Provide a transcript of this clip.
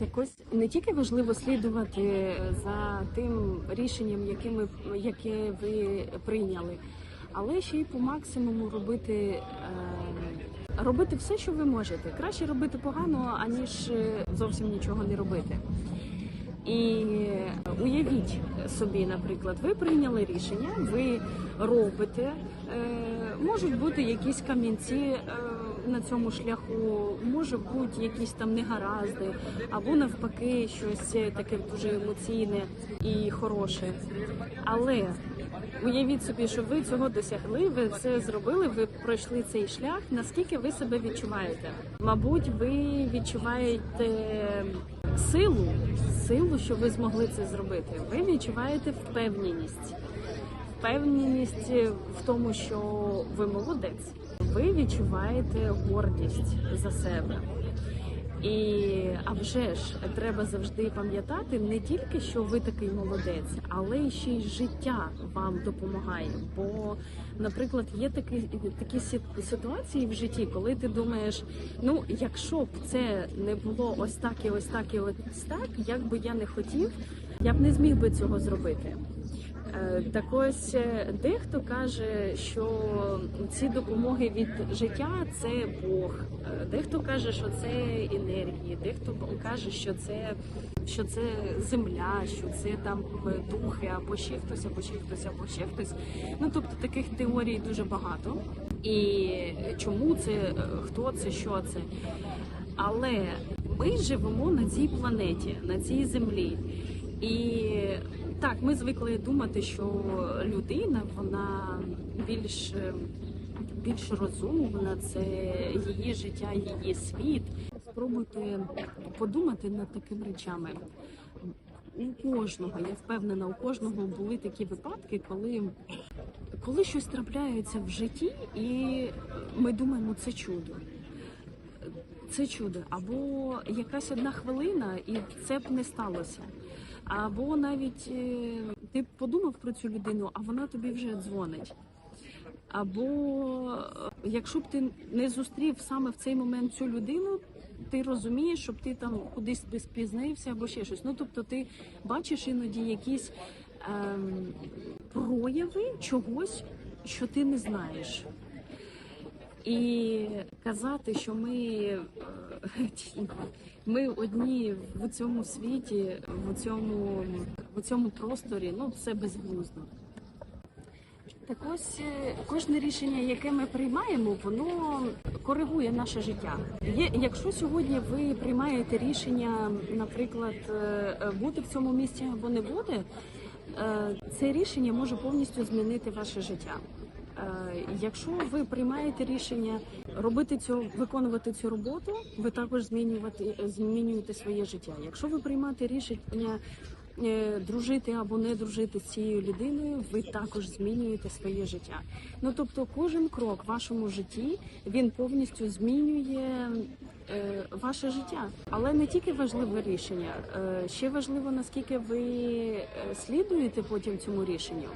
Так ось не тільки важливо слідувати за тим рішенням, яке, ми, яке ви прийняли, але ще й по максимуму робити, е, робити все, що ви можете. Краще робити погано, аніж е, зовсім нічого не робити. І уявіть собі, наприклад, ви прийняли рішення, ви робите. Е, можуть бути якісь камінці е, на цьому шляху, може бути якісь там негаразди, або навпаки, щось таке дуже емоційне і хороше. Але уявіть собі, що ви цього досягли, ви все зробили, ви пройшли цей шлях. Наскільки ви себе відчуваєте? Мабуть, ви відчуваєте силу, силу, що ви змогли це зробити. Ви відчуваєте впевненість, впевненість в тому, що ви молодець. Ви відчуваєте гордість за себе. І а вже ж треба завжди пам'ятати не тільки, що ви такий молодець, але ще й життя вам допомагає. Бо, наприклад, є такі такі ситуації в житті, коли ти думаєш, ну якщо б це не було ось так і ось так і ось так, як би я не хотів, я б не зміг би цього зробити. Е, Так ось е, дехто каже, що ці допомоги від життя це Бог. Е, Дехто каже, що це енергії, дехто каже, що це, що це земля, що це там духи, або ще хтось, або ще хтось, або ще хтось. Ну тобто таких теорій дуже багато. І чому це, хто це, що це. Але ми живемо на цій планеті, на цій землі. І так, ми звикли думати, що людина вона більш, більш розумна, це її життя, її світ. Спробуйте подумати над такими речами. У кожного, я впевнена, у кожного були такі випадки, коли, коли щось трапляється в житті, і ми думаємо, це чудо це чудо, або якась одна хвилина, і це б не сталося. Або навіть е, ти подумав про цю людину, а вона тобі вже дзвонить. Або е, якщо б ти не зустрів саме в цей момент цю людину, ти розумієш, щоб ти там кудись би спізнився або ще щось. Ну тобто, ти бачиш іноді якісь ем, прояви чогось, що ти не знаєш. І казати, що ми, е, ми одні в цьому світі, в цьому, в цьому просторі, ну це безглуздо. Так ось е, кожне рішення, яке ми приймаємо, воно коригує наше життя. Є, якщо сьогодні ви приймаєте рішення, наприклад, е, бути в цьому місці або не бути, е, це рішення може повністю змінити ваше життя. Е, Якщо ви приймаєте рішення робити цю, виконувати цю роботу, ви також змінювати змінюєте своє життя. Якщо ви приймаєте рішення е, дружити або не дружити з цією людиною, ви також змінюєте своє життя. Ну тобто, кожен крок в вашому житті він повністю змінює е, ваше життя. Але не тільки важливе рішення, е, ще важливо наскільки ви е, слідуєте потім цьому рішенню.